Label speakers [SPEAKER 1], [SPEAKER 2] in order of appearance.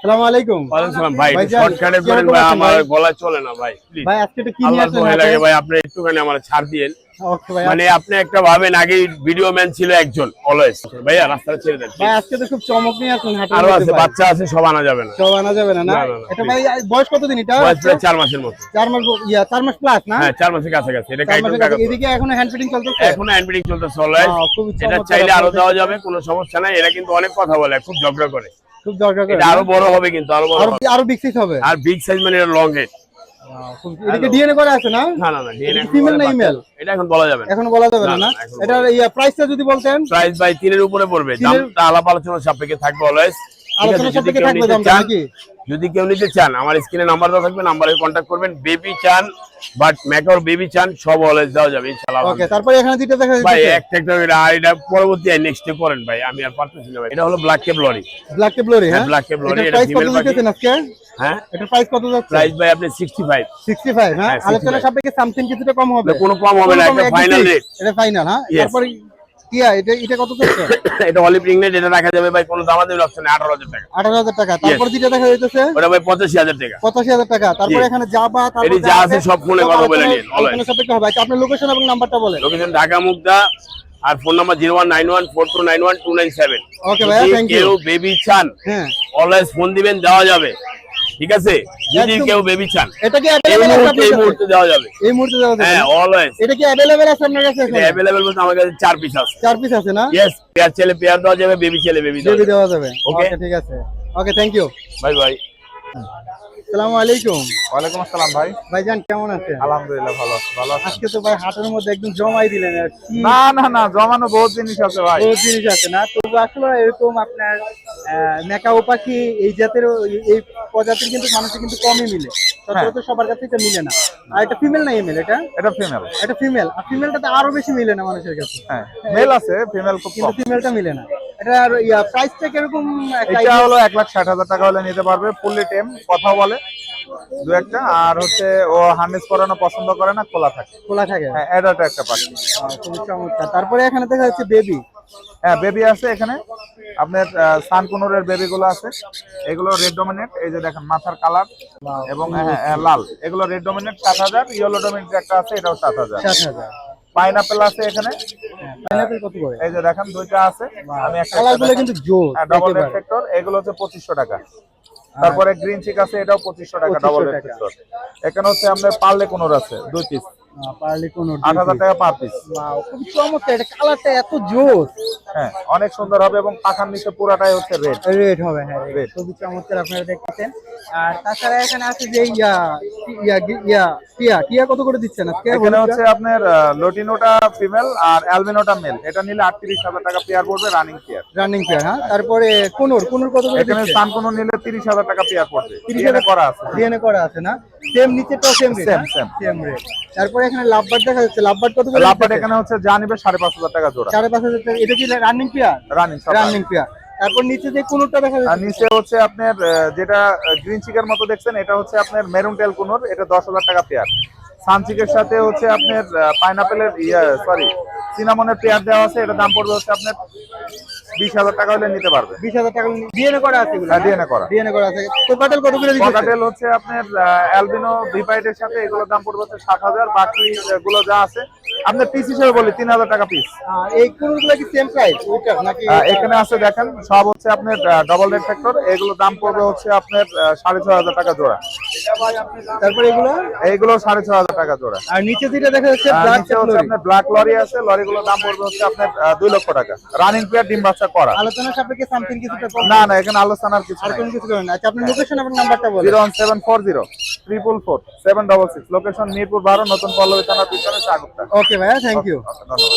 [SPEAKER 1] সালাম আলাইকুম।
[SPEAKER 2] সালাম ভাই শর্টকাটে করেন ভাই আমার গলা চলে না ভাই
[SPEAKER 1] ভাই আজকে তো কি নিয়ে
[SPEAKER 2] আল্লাহর
[SPEAKER 1] আসছেন
[SPEAKER 2] ভয়
[SPEAKER 1] হাতে?
[SPEAKER 2] লাগে ভাই আপনি একটুখানি আমার ছাড় দিয়েন। মানে আপনি একটা ভাবেন আগে ভিডিও ম্যান ছিল একজন অলওয়েজ ভাইয়া রাস্তাটা ছেড়ে দেন
[SPEAKER 1] ভাই আজকে তো খুব চমক নিয়ে আসছেন হাটের আরও
[SPEAKER 2] আছে বাচ্চা আছে সব আনা যাবে না।
[SPEAKER 1] সব আনা যাবে না না?
[SPEAKER 2] না, না, না,
[SPEAKER 1] এটা ভাই বয়স কতদিন এটা?
[SPEAKER 2] বয়স প্রায় চার মাসের মতো।
[SPEAKER 1] মাস ব- ইয়া চার মাস প্লাস না?
[SPEAKER 2] হ্যাঁ মাসের এটা কাগজ
[SPEAKER 1] এদিকে এখনও হ্যান্ড ফিটিং চলতেছে?
[SPEAKER 2] এখন হ্যান্ডবিডিং চলতেছে অলওয়েজ
[SPEAKER 1] আহ, খুবই
[SPEAKER 2] এটা চাইলে
[SPEAKER 1] আরও
[SPEAKER 2] দেওয়া যাবে কোনো সমস্যা নাই। এরা কিন্তু অনেক কথা বলে খুব ঝগড়া করে।
[SPEAKER 1] খুব দরকার
[SPEAKER 2] এটা আরও বড় হবে কিন্তু আরও বড়
[SPEAKER 1] আরও বিগ সাইজ হবে?
[SPEAKER 2] আর বিগ সাইজ মানে এটা লং হেড
[SPEAKER 1] এটাকে ডিএনএ করা আছে না?
[SPEAKER 2] না না না
[SPEAKER 1] ফিমেল না ইমেল
[SPEAKER 2] এটা এখন বলা যাবে
[SPEAKER 1] এখনও বলা যাবে না
[SPEAKER 2] এটা
[SPEAKER 1] এটার ইয়া প্রাইসটা যদি বলতেন?
[SPEAKER 2] প্রাইস বাই এর উপরে পড়বে। দামটা আলাপ আলোচনা সাপেক্ষে থাকবে অলওয়েজ
[SPEAKER 1] আলোচনা সাপেক্ষে থাকবে দামটা নাকি?
[SPEAKER 2] যদি কেউ নিতে চান আমার স্ক্রিনে নাম্বার দেওয়া থাকবে নাম্বারে কন্ট্যাক্ট করবেন। বেবি চান বাট মেকআপ বেবি চান সব অলওয়েজ দেওয়া যাবে ইনশাআল্লাহ।
[SPEAKER 1] ওকে তারপরে এখানে দুইটা দেখা
[SPEAKER 2] ভাই একটা একটা আর এটা পরবর্তী নেক্সটে করেন ভাই আমি আর পারতেছি না ভাই। এটা হলো ব্ল্যাক কেপ লরি
[SPEAKER 1] ব্ল্যাক কেবলরি হ্যাঁ?
[SPEAKER 2] black cap lorry,
[SPEAKER 1] এটার
[SPEAKER 2] এটা female পাখি। হ্যাঁ?
[SPEAKER 1] এটার প্রাইস কত যাচ্ছে?
[SPEAKER 2] প্রাইস ভাই আপনি 65
[SPEAKER 1] 65 হ্যাঁ?
[SPEAKER 2] হ্যাঁ, 65
[SPEAKER 1] আলোচনা সাপেক্ষে সামথিং কিছুটা কম হবে।
[SPEAKER 2] কোনো কম হবে না
[SPEAKER 1] কম,
[SPEAKER 2] ফাইনাল রেট
[SPEAKER 1] এটা ফাইনাল হ্যাঁ. তারপরে এটা এটা কত
[SPEAKER 2] এটা অলিভ রিংনেট এটা রাখা যাবে ভাই কোনো দাম দেবে অপশন 18000 টাকা।
[SPEAKER 1] 18000 টাকা। তারপরে যেটা দেখা যাইতেছে?
[SPEAKER 2] ওটা ভাই 85000 টাকা।
[SPEAKER 1] 85000 টাকা। তারপরে এখানে যাবা তারপর
[SPEAKER 2] এটি যা আছে সব ফোনে কথা বলে নিন, always.
[SPEAKER 1] আলোচনা হবে। আচ্ছা আপনার লোকেশন এবং নাম্বারটা বলেন।
[SPEAKER 2] লোকেশন ঢাকা মুগদা আর phone number zero one nine one four two nine one two nine seven
[SPEAKER 1] Okay ভাইয়া, thank you.
[SPEAKER 2] কেউ বেবি চান
[SPEAKER 1] হ্যাঁ।
[SPEAKER 2] অলওয়েজ ফোন দিবেন দেওয়া যাবে। ঠিক আছে? যদি কেউ বেবি চান
[SPEAKER 1] এটা কি অ্যাভেলেবেল আছে
[SPEAKER 2] এই মুহূর্তে দেওয়া যাবে।
[SPEAKER 1] এই মুহূর্তে দেওয়া যাবে?
[SPEAKER 2] হ্যাঁ অলওয়েজ
[SPEAKER 1] এটা কি অ্যাভেলেবেল আছে আপনার কাছে এখন?
[SPEAKER 2] অ্যাভেলেবেল বলতে আমার কাছে চার পিস আছে।
[SPEAKER 1] চার পিস আছে না?
[SPEAKER 2] ইয়েস পেয়ার ছেলে পেয়ার দেওয়া যাবে বেবি ছেলে বেবি দেওয়া যাবে।
[SPEAKER 1] দেওয়া যাবে। ওকে ঠিক আছে। Okay thank you
[SPEAKER 2] bye bye
[SPEAKER 1] আসসালামু আলাইকুম।
[SPEAKER 3] ওয়ালাইকুম আসসালাম ভাই।
[SPEAKER 1] ভাইজান কেমন আছেন?
[SPEAKER 3] আলহামদুলিল্লাহ ভালো আছি ভালো আছি
[SPEAKER 1] আজকে তো ভাই হাটের মধ্যে একদম জমাই দিলেন।
[SPEAKER 3] না না না জমানো বহুত জিনিস আছে ভাই।
[SPEAKER 1] বহুত জিনিস আছে না? তবু আসলে এরকম আপনার মেকাও পাখি এই জাতের এই প্রজাতির কিন্তু মানুষের কিন্তু কমই মিলে। সচরাচর সবার কাছে এটা মিলে না। আর এটা ফিমেল না ইমেল এটা?
[SPEAKER 3] এটা ফিমেল
[SPEAKER 1] এটা ফিমেল আর ফিমেলটা তো আরও বেশি মিলে না মানুষের কাছে।
[SPEAKER 3] হ্যাঁ মেল আছে ফিমেল খুব
[SPEAKER 1] কিন্তু ফিমেলটা মিলে না। এটা আর ইয়া প্রাইসটা কীরকম
[SPEAKER 3] এটা? হলো এক লাখ ষাট হাজার টাকা হলে নিতে পারবে ফুললি টেম কথা বলে দু একটা। আর হচ্ছে ও হার্নেস করানো পছন্দ করে না খোলা থাকে।
[SPEAKER 1] খোলা থাকে।
[SPEAKER 3] হ্যাঁ অ্যাডাল্ট একটা পাখি।
[SPEAKER 1] খুবই চমৎকার। তারপরে এখানে দেখা যাচ্ছে বেবি
[SPEAKER 3] হ্যাঁ বেবি আছে এখানে। আপনার সানকুনুরের বেবি গুলো আছে। এগুলো রেড ডোমিনেট এই যে দেখেন মাথার কালার এবং হ্যাঁ, হ্যাঁ, লাল। এগুলো রেড ডোমিনেট সাত হাজার। ইয়েলো ডোমিনেট একটা আছে এটাও সাত হাজার।
[SPEAKER 1] সাত
[SPEAKER 3] পাইনাপেল আছে এখানে।
[SPEAKER 1] পাইনাপেল কত করে?
[SPEAKER 3] এই যে দেখেন দুইটা আছে। আমি একটা
[SPEAKER 1] কিন্তু
[SPEAKER 3] ডাবল
[SPEAKER 1] একেবারে।
[SPEAKER 3] এগুলো হচ্ছে পঁচিশশো টাকা। তারপরে গ্রিন চিক আছে এটাও পঁচিশশো টাকা
[SPEAKER 1] 2500
[SPEAKER 3] ডাবল
[SPEAKER 1] টাকা।
[SPEAKER 3] রেফ্লেক্টর এখানে হচ্ছে আপনার পার্লে কোনোর আছে দুই পিস
[SPEAKER 1] পার্লি কোন
[SPEAKER 3] আট হাজার টাকা পার পিস
[SPEAKER 1] খুব চমৎকার এটা কালারটা এত জোর
[SPEAKER 3] হ্যাঁ অনেক সুন্দর হবে এবং পাখার নিচে পুরাটাই হচ্ছে রেড
[SPEAKER 1] রেড হবে হ্যাঁ। Red। খুবই চমৎকার আপনারা দেখতেছেন। আর তাছাড়া এখানে আছে যে ইয়া ইয়া টিয়া টিয়া কত করে দিচ্ছেন আজকে?
[SPEAKER 3] এখানে হচ্ছে আপনার লটিনোটা ফিমেল আর অ্যালবিনোটা মেল। এটা নিলে টাকা পেয়ার পড়বে রানিং পেয়ার।
[SPEAKER 1] রানিং পেয়ার হ্যাঁ? তারপরে কোনোর কোনোর কত করে
[SPEAKER 3] এখানে
[SPEAKER 1] দিচ্ছেন
[SPEAKER 3] সানকুনো নিলে তিরিশ হাজার টাকা পেয়ার পড়বে।
[SPEAKER 1] 30,000
[SPEAKER 3] তিরিশ করা আছে।
[SPEAKER 1] ডিএনএ করা আছে না? Same নিচেটাও same rate
[SPEAKER 3] Same, same.
[SPEAKER 1] Same rate তারপরে এখানে দেখা যাচ্ছে। কত করে
[SPEAKER 3] এখানে হচ্ছে যা নিবে সাড়ে পাঁচ হাজার টাকা জোড়া।
[SPEAKER 1] সাড়ে পাঁচ হাজার টাকা। এটা কি running pair?
[SPEAKER 3] Running
[SPEAKER 1] running pair. তারপর নিচে যে কোনোটা দেখা যাচ্ছে।
[SPEAKER 3] নিচে হচ্ছে আপনার যেটা গ্রিন চিকের মতো দেখছেন এটা হচ্ছে আপনার মেরুন টেল কুনোর এটা দশ হাজার টাকা পেয়ার সানচিকের সাথে হচ্ছে আপনার পাইনাপেলের ইয়ে সরি সিনামনের পেয়ার দেওয়া আছে এটা দাম পড়বে হচ্ছে আপনার বিশ হাজার টাকা হলে নিতে পারবে।
[SPEAKER 1] বিশ হাজার টাকা ডিএনএ করা আছে এগুলো
[SPEAKER 3] হ্যাঁ, DNA করা।
[SPEAKER 1] ডিএনএ করা আছে। কোকাটেল কত করে দিচ্ছে
[SPEAKER 3] ককাটেল হচ্ছে? আপনার অ্যালবিনো ভিপাইটের সাথে এগুলোর দাম পড়বে হচ্ছে সাত হাজার বাকি আহ, গুলো যা আছে আপনার পিস হিসেবে বলি তিন হাজার টাকা পিস
[SPEAKER 1] এই কোনগুলো কি সেম প্রাইস ওইটা নাকি
[SPEAKER 3] এখানে আছে দেখেন সব হচ্ছে আপনার ডবল রেড ফ্যাক্টর এগুলো দাম পড়বে হচ্ছে আপনার সাড়ে ছয় হাজার টাকা জোড়া।
[SPEAKER 1] তারপরে এগুলো?
[SPEAKER 3] এইগুলো সাড়ে ছয় হাজার টাকা জোড়া।
[SPEAKER 1] আর নিচে যেটা দেখা যাচ্ছে ব্ল্যাক
[SPEAKER 3] নিচে আপনার ব্ল্যাক লরি আছে লরিগুলোর দাম পড়বে হচ্ছে আপনার দুই লক্ষ টাকা। রানিং পেয়ার ডিম বাচ্চা করা।
[SPEAKER 1] আলোচনা সাপেক্ষে সামথিং কিছুটা কম
[SPEAKER 3] না না এখানে আলোচনার কিছু
[SPEAKER 1] আর কোনো কিছু করেন না। আচ্ছা আপনার লোকেশন এবং নাম্বারটা বলেন।
[SPEAKER 3] Zero one seven four zero. Triple four seven double six location Mirpur বারো নতুন পল্লবী থানার পিছনে স্বাগত
[SPEAKER 1] ওকে ভাইয়া থ্যাংক ইউ
[SPEAKER 3] ধন্যবাদ